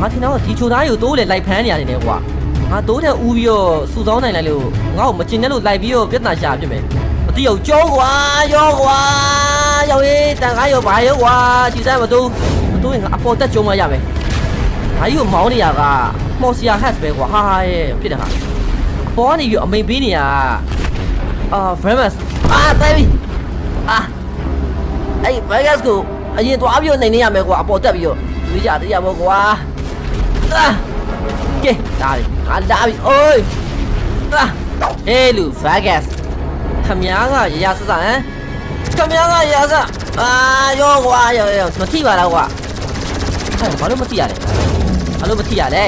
ငါထင်တော့ဒီချိုသားကြီးကိုတိုးလေလိုက်ဖမ်းနေရတယ်ကွာငါတိုးတဲ့ဦးပြီးတော့စူဆောင်းနိုင်လိုက်လို့ငါ့ကိုမကျင်တဲ့လို့လိုက်ပြီးတော့ပြဿနာရှာဖြစ်မယ်မတိအောင်ကြောကွာရောကွာရောက်ရေးတန်ကားရောဘာရောကွာဒီစားမတိုးမတိုးရင်ငါအပေါ်တက်ကြုံမရမယ်ငါကြီးကိုမောင်းနေရကမော်စီယာဟတ်ပဲကွာဟာဟာရဲ့ဖြစ်တယ်ဟာအပေါ်ကနေပြီးအမိန်ပေးနေရအာဖရမတ်အာတိုင်ပြီအာအဲ့ဘယ်ဂတ်ကိုအရင်သွားပြီးတော့နေနေရမယ်ကွာအပေါ်တက်ပြီးတော့တွေးကြသေးရမို့ကွာ အာကဲဒါလေငါလာပြီအိုးအာဟေးလူဗက်ဂတ်ခမ ्या ကရရဆဆဟမ်ခမ ्या ကရရဆအာရောကွာရောရောမထိပါလားကွာဟဲ့ဘာလို့မထိရလဲဘာလို့မထိရလဲ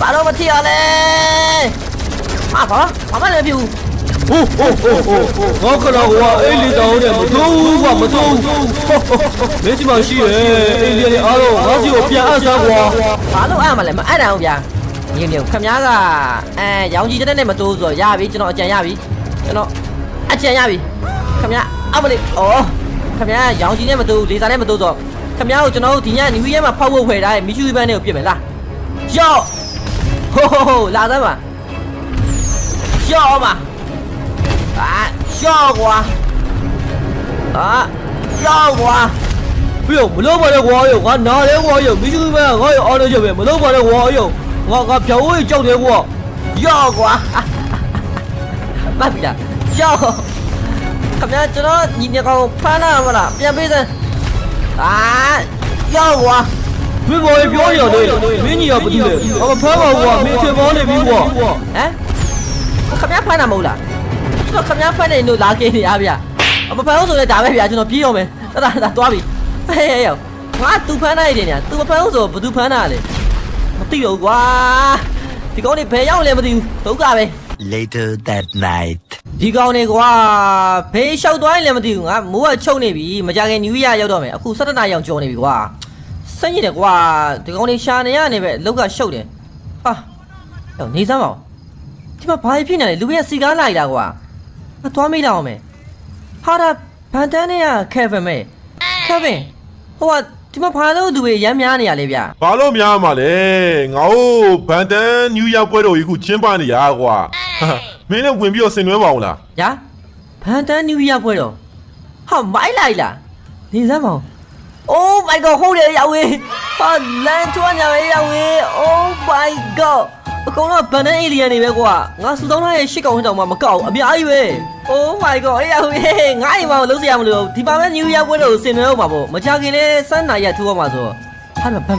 ဘာလို့မထိရလဲအာဘာဘာမှလည်းမဖြစ်ဘူးဟိုးဟိုးဟိုးဟိုးဟိုးငါခလာကွာအေးလီတောင်းတယ်မတိုးဘူးကွာမတိုးဘူးမင်းစီမရှိရဲ့အေးလီလေးအားလုံးငါစီကိုပြန်အပ်စားကွာ ဘာလို့အမလဲမအံ့တာအောင်ဗျာငင်းမြုပ်ခမားကအဲရောင်ကြီးတဲ့နဲ့မတိုးဆိုရပြီကျွန်တော်အကြံရပြီကျွန်တော်အကြံရပြီခမားအမလေးဩခမားရောင်ကြီးနဲ့မတိုးလေစာနဲ့မတိုးဆိုခမားကိုကျွန်တော်တို့ဒီညနယူရဲမှာဖောက်ဖို့ဖွယ်ထားတဲ့မီချူဘန်းနဲ့ကိုပြစ်မယ်လားယော့ဟိုဟိုလာသမ်းပါယော့ပါ啊，笑我！啊，笑我！ ပြီးတော့မလို့ပါတော့ကွာရောငါနားတယ်ကွာရောမိစုမင်းကငါ့ရောအော်တိုချက်ပဲမလို့ပါတော့ကွာရောငါကဖြောင်းဝေးကြောက်တယ်ကွာရော့ကွာမတ်ပြရော့ခင်ဗျာကျွန်တော်ညီနေကောင်ဖမ်းလာမလားပြန်ပေးစမ်းအာရော့ကွာမင်းဘော်ပြောရတော့မင်းညီရပါတူလေအမဖမ်းပါကွာမင်းချေပေါင်းနေပြီကွာဟမ်ခင်ဗျာဖမ်းတာမဟုတ်လားကျွန်တော်ခင်ဗျာဖမ်းနေလို့လာခဲ့နေရဗျာအမဖမ်းလို့ဆိုလဲဒါပဲဗျာကျွန်တော်ပြေးအောင်မယ်တတတသွားပြီ ဟေးဟေးယောငါသူဖမ်းနိုင်တယ်ညာသူမဖမ်းဘူးဆိုဘယ်သူဖမ်းတာလဲမသိတော့ကွာဒီကောင်နေဘယ်ရောက်လဲမသိဘူးဒုက္ခပဲ Later that night. ဒီကောင်နေကွာဘေးလျှောက်သွားရင်လည်းမသိဘူးငါမိုးကချုပ်နေပြီမကြခင်နယူးရရောက်တော့မယ်အခု17နာရီအောင်ကြော်နေပြီကွာစိတ်ညစ်တယ်ကွာဒီကောင်နေရှာနေရနေပဲအလောက်ကရှုပ်တယ်ဟာဟောနေစမ်းပါဦးဒီမှာဘာဖြစ်နေလဲလူရဲ့စီကားလိုက်တာကွာငါသွားမေးလောက်အောင်မယ်ဟာဒါဘန်တန်းနဲ့ကကယ်ဗင်မဲ ကယ်ဗင်ဟိုကဒီမှာဘာလို့လူတွေရမ်းများနေရလဲဗျာဘာလို့များမှာလဲငါတို့ဗန်တန်နယူးယောက်ပွဲတော်ကြီးခုကျင်းပနေရကွာဟာမင်းလည်းဝင်ပြီးတော့ဆင်နွှဲပါအောင်လားညာဘန်တန်းနယူးရပွဲတော့ဟာမိုက်လိုက်လားနေစမ်းပါဦး Oh my god ဟုတ်တယ်ရောက်ဝင်ဟာလန်ထွားညာပဲရောက်ဝင် Oh my god အကောင်တော့ဗန်ဒန်အေလီယန်နေပဲကွာငါစူဆောင်းထားရဲ့ရှစ်ကောင်ဟစ်တောင်မှမကောက်ဘူးအများကြီးပဲ Oh my god အေးရောက်ဝင်ငါ့အိမ်မှာလုံးစရာမလိုဒီပါမဲ New Year ပွဲတော်ကိုဆင်နွှဲအောင်ပါပေါ့မကြခင်လဲစမ်းနာရက်ထူအောင်ပါဆိုတော့ဟာတော့ဘန်ဘန်